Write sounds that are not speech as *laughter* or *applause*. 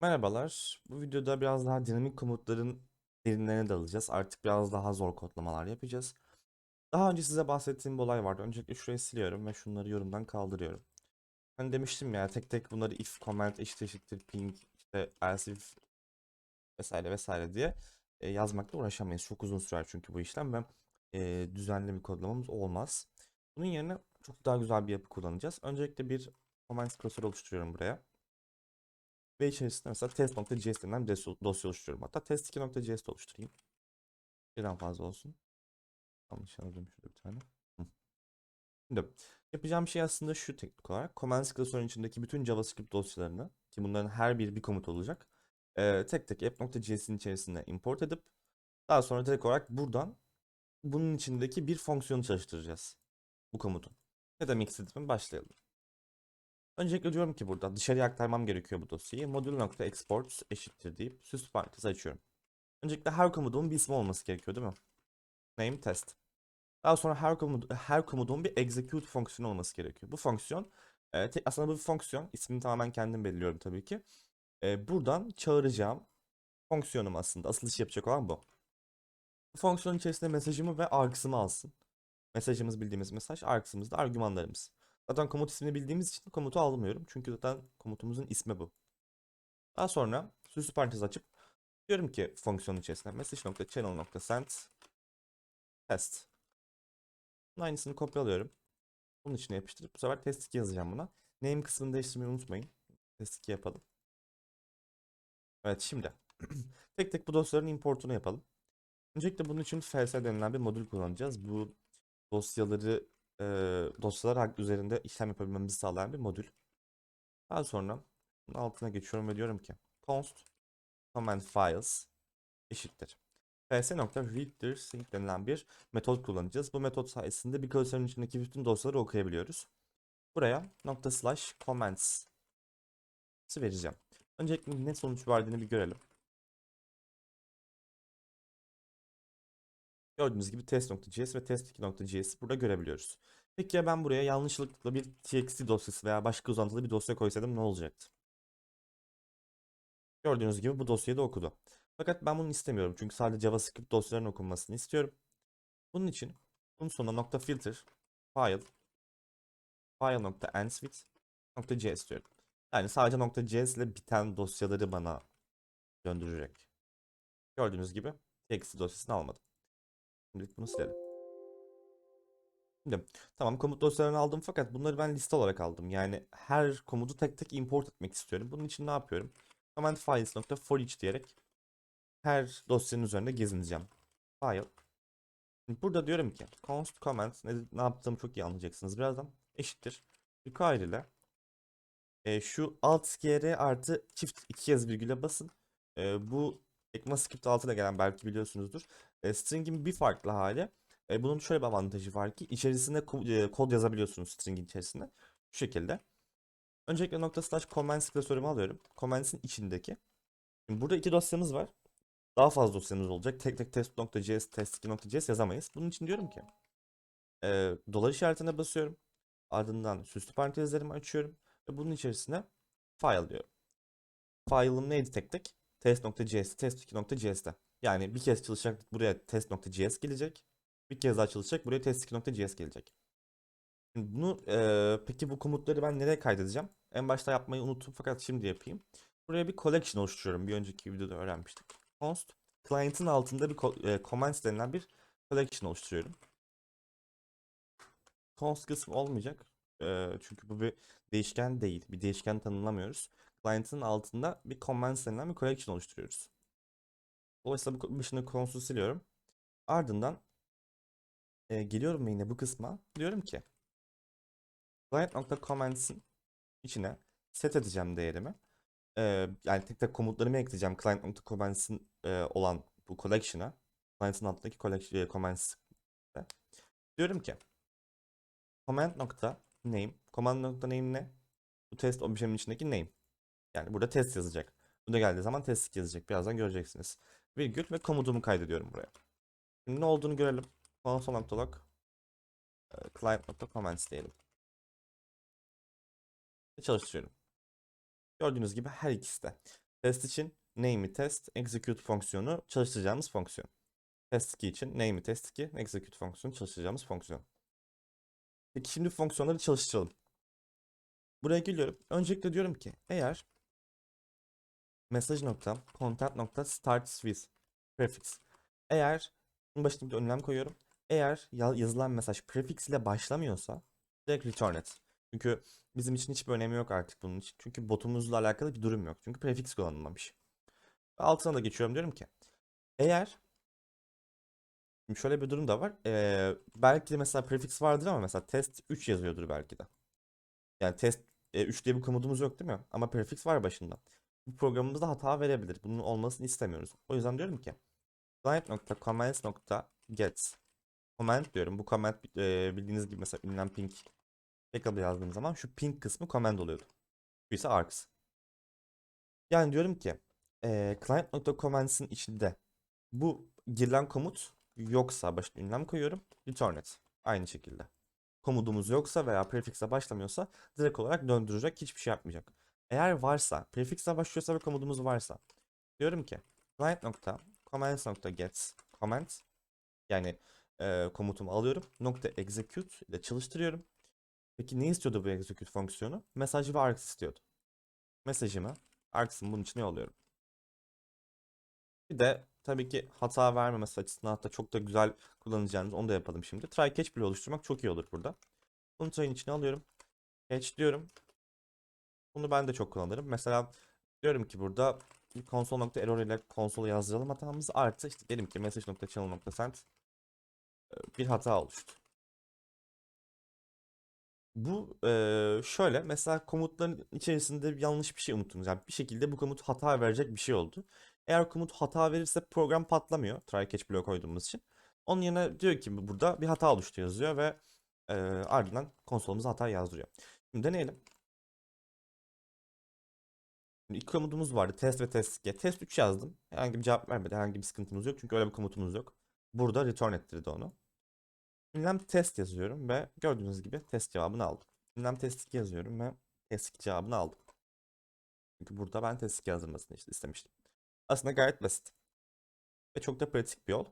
Merhabalar. Bu videoda biraz daha dinamik komutların derinlerine dalacağız. Artık biraz daha zor kodlamalar yapacağız. Daha önce size bahsettiğim bir olay vardı. Öncelikle şurayı siliyorum ve şunları yorumdan kaldırıyorum. Hani demiştim ya tek tek bunları if, comment, eşit eşittir, ping, işte else if vesaire vesaire diye e, yazmakla uğraşamayız. Çok uzun sürer çünkü bu işlem ve e, düzenli bir kodlamamız olmaz. Bunun yerine çok daha güzel bir yapı kullanacağız. Öncelikle bir comment klasörü oluşturuyorum buraya. Ve içerisinde mesela test.js denilen dosya oluşturuyorum. Hatta test2.js de oluşturayım. Birden fazla olsun. Yanlış yazdım şurada bir tane. Şimdi yapacağım şey aslında şu teknik olarak. Commands klasörün içindeki bütün JavaScript dosyalarını ki bunların her biri bir komut olacak. e, tek tek app.js'in içerisine import edip daha sonra direkt olarak buradan bunun içindeki bir fonksiyonu çalıştıracağız. Bu komutun. Ne demek istediğimi başlayalım. Öncelikle diyorum ki burada dışarıya aktarmam gerekiyor bu dosyayı. Modül.export eşittir deyip süs parantezi açıyorum. Öncelikle her komutumun bir ismi olması gerekiyor değil mi? Name test. Daha sonra her komut her komutun bir execute fonksiyonu olması gerekiyor. Bu fonksiyon e, aslında bu bir fonksiyon. İsmini tamamen kendim belirliyorum tabii ki. E, buradan çağıracağım fonksiyonum aslında. Asıl işi yapacak olan bu. Bu fonksiyonun içerisinde mesajımı ve args'ımı alsın. Mesajımız bildiğimiz mesaj, args'ımız da argümanlarımız. Zaten komut ismini bildiğimiz için komutu almıyorum. Çünkü zaten komutumuzun ismi bu. Daha sonra süslü parantez açıp diyorum ki fonksiyonun içerisinde message.channel.send test. Bunun aynısını kopyalıyorum. Bunun içine yapıştırıp bu sefer test 2 yazacağım buna. Name kısmını değiştirmeyi unutmayın. Test 2 yapalım. Evet şimdi *clears throat* tek tek bu dosyaların importunu yapalım. Öncelikle bunun için fs denilen bir modül kullanacağız. Bu dosyaları e, dosyalar üzerinde işlem yapabilmemizi sağlayan bir modül. Daha sonra bunun altına geçiyorum ve diyorum ki const command files eşittir. fs.reader sync denilen bir metot kullanacağız. Bu metot sayesinde bir klasörün içindeki bütün dosyaları okuyabiliyoruz. Buraya nokta slash comments vereceğim. Öncelikle ne sonuç verdiğini bir görelim. Gördüğünüz gibi test.js ve test2.js burada görebiliyoruz. Peki ya ben buraya yanlışlıkla bir txt dosyası veya başka uzantılı bir dosya koysaydım ne olacaktı? Gördüğünüz gibi bu dosyayı da okudu. Fakat ben bunu istemiyorum çünkü sadece JavaScript dosyalarının okunmasını istiyorum. Bunun için bunun sonuna nokta filter file file.ends with .js diyorum. Yani sadece nokta .js ile biten dosyaları bana döndürecek. Gördüğünüz gibi txt dosyasını almadım. Şimdilik bunu silelim. Şimdi tamam komut dosyalarını aldım fakat bunları ben liste olarak aldım. Yani her komutu tek tek import etmek istiyorum. Bunun için ne yapıyorum? Command files nokta for each diyerek her dosyanın üzerinde gezineceğim. File. Şimdi burada diyorum ki const comment ne, ne yaptığımı çok iyi anlayacaksınız birazdan. Eşittir. Require ile e, şu alt gr artı çift iki kez virgüle basın. E, bu ECMAScript altına gelen belki biliyorsunuzdur. E, string'in bir farklı hali. E, bunun şöyle bir avantajı var ki içerisinde e, kod yazabiliyorsunuz string'in içerisinde. Şu şekilde. Öncelikle nokta slash comments klasörümü alıyorum. Comments'in içindeki. Şimdi burada iki dosyamız var. Daha fazla dosyamız olacak. Tek tek test.js, test2.js yazamayız. Bunun için diyorum ki e, dolar işaretine basıyorum. Ardından süslü parantezlerimi açıyorum. Ve bunun içerisine file diyorum. File'ım neydi tek tek? Test.js, test2.js'te. Yani bir kez çalışacak buraya test.js gelecek. Bir kez daha çalışacak buraya test2.js gelecek. Şimdi bunu eee, peki bu komutları ben nereye kaydedeceğim? En başta yapmayı unuttum fakat şimdi yapayım. Buraya bir collection oluşturuyorum. Bir önceki videoda öğrenmiştik. Const client'ın altında bir e, comments denilen bir collection oluşturuyorum. Const kısmı olmayacak. Eee, çünkü bu bir değişken değil. Bir değişken tanımlamıyoruz. Client'ın altında bir comments denilen bir collection oluşturuyoruz. Dolayısıyla bu başını const'u siliyorum. Ardından e, geliyorum ve yine bu kısma. Diyorum ki client.comments'in içine set edeceğim değerimi. Ee, yani tek tek komutlarımı ekleyeceğim client.comments'in e, olan bu collection'a. Client'ın altındaki collection, e, comments. Diyorum ki command.name command.name ne? Bu test objenin içindeki name. Yani burada test yazacak. Bu da geldiği zaman test yazacak. Birazdan göreceksiniz. Virgül ve komutumu kaydediyorum buraya. Şimdi ne olduğunu görelim. Console.log e, client.comments diyelim. Ve çalıştırıyorum. Gördüğünüz gibi her ikisi de. Test için name'i test, execute fonksiyonu çalıştıracağımız fonksiyon. Test 2 için name'i test 2, execute fonksiyonu çalıştıracağımız fonksiyon. Peki şimdi fonksiyonları çalıştıralım. Buraya geliyorum. Öncelikle diyorum ki eğer mesaj nokta content nokta starts with prefix. Eğer bunun başına bir önlem koyuyorum. Eğer ya- yazılan mesaj prefix ile başlamıyorsa direkt return et. Çünkü bizim için hiçbir önemi yok artık bunun için. Çünkü botumuzla alakalı bir durum yok. Çünkü prefix kullanılmamış. Altına da geçiyorum diyorum ki eğer Şimdi şöyle bir durum da var. Ee, belki de mesela prefix vardır ama mesela test 3 yazıyordur belki de. Yani test 3 diye bir komutumuz yok değil mi? Ama prefix var başında. Bu programımızda hata verebilir. Bunun olmasını istemiyoruz. O yüzden diyorum ki client.comments.get comment diyorum. Bu comment e, bildiğiniz gibi mesela ünlem ping backup yazdığım zaman şu ping kısmı comment oluyordu. Bu ise args. Yani diyorum ki e, client.comments'in içinde bu girilen komut yoksa başına ünlem koyuyorum. Return et. Aynı şekilde. Komutumuz yoksa veya prefixle başlamıyorsa direkt olarak döndürecek. Hiçbir şey yapmayacak. Eğer varsa, prefixle başlıyorsa ve komutumuz varsa diyorum ki client nokta comments nokta get comment yani e, komutumu alıyorum. Nokta execute ile çalıştırıyorum. Peki ne istiyordu bu execute fonksiyonu? Mesaj ve args istiyordu. Mesajımı args'ın bunun içine yolluyorum. Bir de tabii ki hata vermemesi açısından hatta çok da güzel kullanacağınız onu da yapalım şimdi. Try catch bile oluşturmak çok iyi olur burada. Bunu try'in içine alıyorum. Catch diyorum. Bunu ben de çok kullanırım. Mesela diyorum ki burada console.error ile konsolu yazdıralım hatamızı artı işte diyelim ki message.channel.send e, bir hata oluştu. Bu e, şöyle mesela komutların içerisinde yanlış bir şey unuttunuz. Yani bir şekilde bu komut hata verecek bir şey oldu. Eğer komut hata verirse program patlamıyor. Try catch bloğu koyduğumuz için. Onun yerine diyor ki burada bir hata oluştu yazıyor ve e, ardından konsolumuza hata yazdırıyor. Şimdi deneyelim. Şimdi iki komutumuz vardı. Test ve test 2. Test 3 yazdım. Herhangi bir cevap vermedi. Herhangi bir sıkıntımız yok. Çünkü öyle bir komutumuz yok. Burada return ettirdi onu. Ünlem test yazıyorum ve gördüğünüz gibi test cevabını aldım. Ünlem test 2 yazıyorum ve test 2 cevabını aldım. Çünkü burada ben test 2 yazdırmasını işte istemiştim. Aslında gayet basit. Ve çok da pratik bir yol.